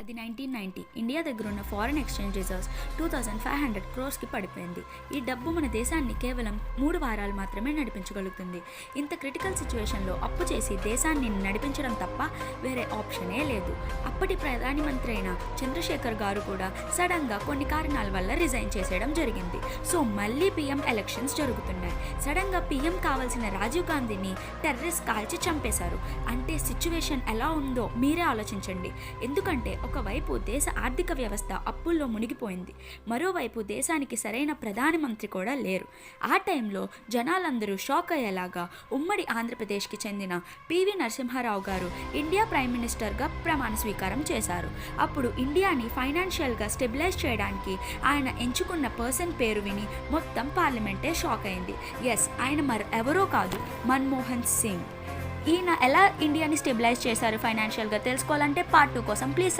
అది nineteen ninety India దగ్గర ఉన్న foreign exchange reserves two thousand five hundred క్రోర్స్కి పడిపోయింది. ఈ డబ్బు మన దేశాన్ని కేవలం మూడు వారాలు మాత్రమే నడిపించగలుగుతుంది. ఇంత క్రిటికల్ సిచ్యువేషన్లో అప్పు చేసి దేశాన్ని నడిపించడం తప్ప వేరే ఆప్షనే లేదు. అప్పటి ప్రధానమంత్రి అయిన చంద్రశేఖర్ గారు కూడా సడన్గా కొన్ని కారణాల వల్ల రిజైన్ చేసేయడం జరిగింది. సో మళ్ళీ పీఎం ఎలక్షన్స్ జరుగుతున్నాయి. సడన్గా పీఎం కావాల్సిన రాజీవ్ గాంధీని టెర్రరిస్ట్ కాల్చి చంపేశారు. అంటే సిచ్యువేషన్ ఎలా ఉందో మీరే ఆలోచించండి. ఎందుకంటే ఒకవైపు దేశ ఆర్థిక వ్యవస్థ అప్పుల్లో మునిగిపోయింది మరోవైపు దేశానికి సరైన ప్రధానమంత్రి కూడా లేరు. ఆ టైంలో జనాలందరూ షాక్ అయ్యేలాగా ఉమ్మడి ఆంధ్రప్రదేశ్కి చెందిన పివి నరసింహారావు గారు ఇండియా ప్రైమ్ మినిస్టర్గా ప్రమాణ స్వీకారం చేశారు. అప్పుడు ఇండియాని ఫైనాన్షియల్గా స్టెబిలైజ్ చేయడానికి ఆయన ఎంచుకున్న పర్సన్ పేరు విని మొత్తం పార్లమెంటే షాక్ అయింది. ఎస్ ఆయన మరి ఎవరో కాదు మన్మోహన్ సింగ్. ఈయన ఎలా ఇండియాని స్టెబిలైజ్ చేశారు ఫైనాన్షియల్గా తెలుసుకోవాలంటే పార్ట్ టూ కోసం ప్లీజ్